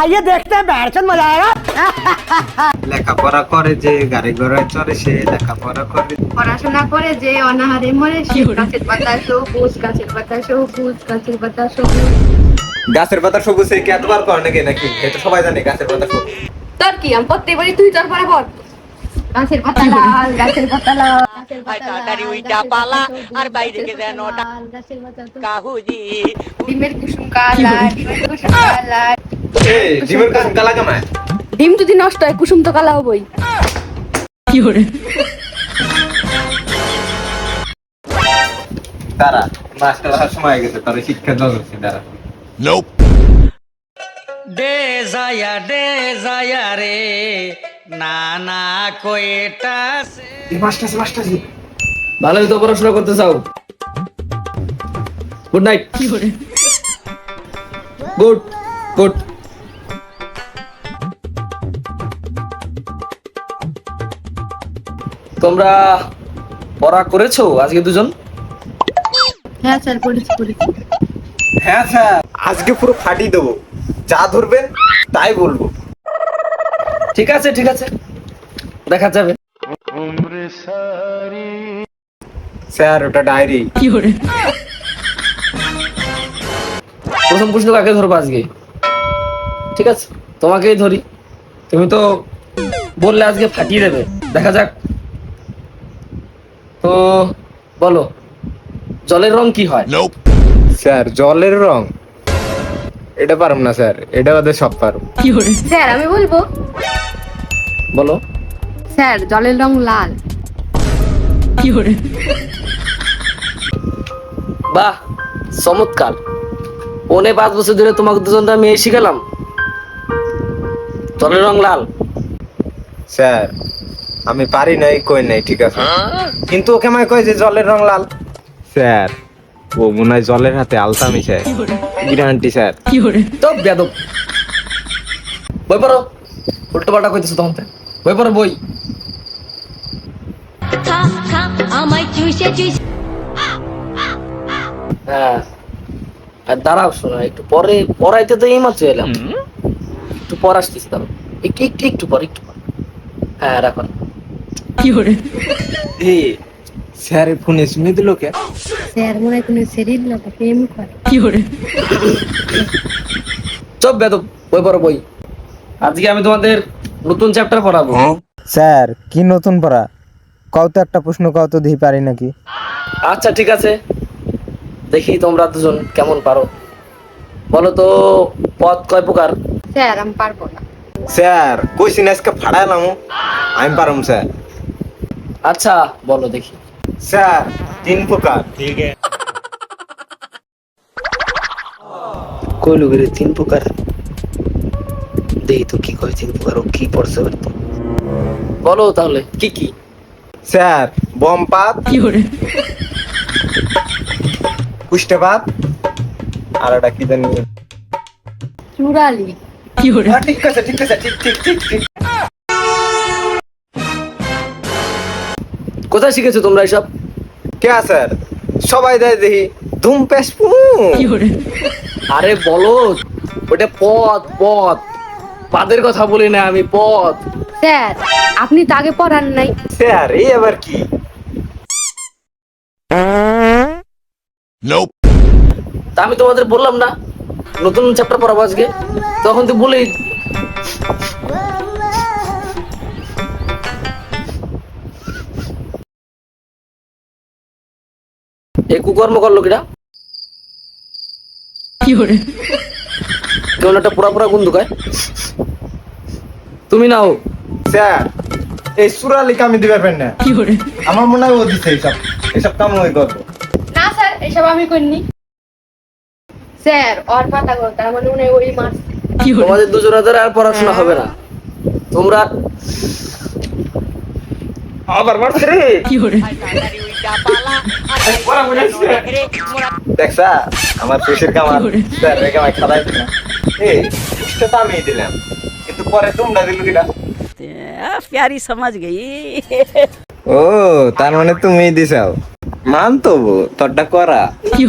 আইয়ে দেখতে বেড়ছেন মজা আয়েগা লেখাপড়া করে যে গাড়ি ঘোড়ায় চড়ে সে লেখাপড়া করে। পড়াশোনা করে যে অনাহারে মরে সে গাছের পাতা সবুজ গাছের পাতা সবুজ গাছের পাতা সবুজ। গাছের পাতা সবুজ সে কি এতবার করে নাকি নাকি? এটা সবাই জানে গাছের পাতা সবুজ। তোর কি আম আমি প্রত্যেকবারই তুই তোর পরে বল। গাছের পাতা লাল গাছের পাতা লাল আর বাইরে কে কাহুজি। ডিমের কুসুম কালা কুসুম কালা ডিমের কালা কামায় ডিম যদি নষ্ট হয় কুসুম তো কালা হবই। তারা মাস্টার আসার সময় গেছে তারা শিক্ষা দেওয়া হচ্ছে তারা যায়া ডে যায়া রে না না কয়েটা মাস্টার মাস্টার ভালোই তো পড়াশোনা করতে চাও। গুড নাইট গুড গুড তোমরা পড়া করেছ আজকে দুজন? হ্যাঁ স্যার পড়েছি পড়েছি হ্যাঁ স্যার। আজকে পুরো ফাটি দেবো। যা ধরবেন তাই বলব। ঠিক আছে ঠিক আছে। দেখা যাবে। স্যার ওটা ডায়েরি। প্রথম প্রশ্ন কাকে ধরবো আজকে? ঠিক আছে তোমাকেই ধরি। তুমি তো বললে আজকে ফাটিয়ে দেবে। দেখা যাক। তো বলো জলের রং কি হয়? স্যার জলের রং? এটা পারম না স্যার। এটা ওদের সব পারব স্যার আমি বলব। বলো। স্যার জলের রং লাল। বাহ চমৎকার। পৌনে পাঁচ বছর ধরে তোমাকে দুজনটা মেয়ে শিখালাম। জলের রং লাল। স্যার আমি পারি নাই কই নাই ঠিক আছে। কিন্তু ওকে আমায় কয় যে জলের রং লাল। স্যার ও মনে হয় জলের হাতে আলতা মিশায় গ্যারান্টি স্যার। কি করে তো বেদব বই পড়ো। উল্টো পাল্টা কইতেছো তখন। বই পড়ো বই। খা খা আমায় চুষে চুষে। হ্যাঁ। আর দাঁড়াও শোনো একটু পরে পড়াইতে তো এইমাত্র এলাম। একটু পর আসতেছি দাঁড়াও। একটু একটু একটু পর একটু পর। হ্যাঁ রাখো। এ স্যার ফোনে শুনে দিল কে? স্যার মনে হয় কোনো শরীর না প্রেম করে। চপ বেদব বই পড়ো বই। আজকে আমি তোমাদের নতুন চ্যাপ্টার পড়াবো। স্যার কি নতুন পড়া? কত একটা প্রশ্ন কত দিই পারি নাকি? আচ্ছা ঠিক আছে। দেখি তোমরা দুজন কেমন পারো। বলো তো পথ কয় প্রকার? স্যার আমি পারব না। স্যার কইছি না আজকে ফাড়াইলাম আমি পারম স্যার। আচ্ছা বলো দেখি। স্যার তিন প্রকার। কইলো গেলে তিন প্রকার? দেখি তো কি কয় তিন প্রকার ও কি পড়ছে বলো তাহলে কি কি? স্যার বম পাত কুষ্টে পাত আর একটা কি জানি। চুরালি। হ্যাঁ, ঠিক আছে ঠিক আছে ঠিক ঠিক ঠিক ঠিক। কোথায় শিখেছো তোমরা এসব? কে স্যার সবাই দেয় দেখি। ধুম পেশ আরে বলো ওটা পথ পথ পাদের কথা বলি না আমি পথ স্যার আপনি তো আগে পড়ান নাই। স্যার এই আবার কি? তা আমি তোমাদের বললাম না। নতুন চ্যাপ্টার পড়াবো আজকে। তখন তো বলেই কুকর্ম করল কিটা কেমন একটা পুরা পুরা গুন দুকায় তুমি নাও। স্যার এই সুরালি কামি দিবে পারেন না। আমার মনে হয় ও দিছে এইসব। এইসব কাম ওই করব। না স্যার এসব আমি করিনি। স্যার ওর পাতা করো তার মানে মনে হয় ওই মাছ। তোমাদের দুজনের আর পড়াশোনা হবে না। তোমরা আবার মারছে রে। তাড়াতাড়ি উইটা দেখছা আমার কামার স্যার রেখে খাদাই দিলাম তো আমি দিলাম। কিন্তু পরে তোমরা দিল প্যারি সমাজ গেই। ও তার মানে তুমি দিছাও। মান তো তোরটা করা। কি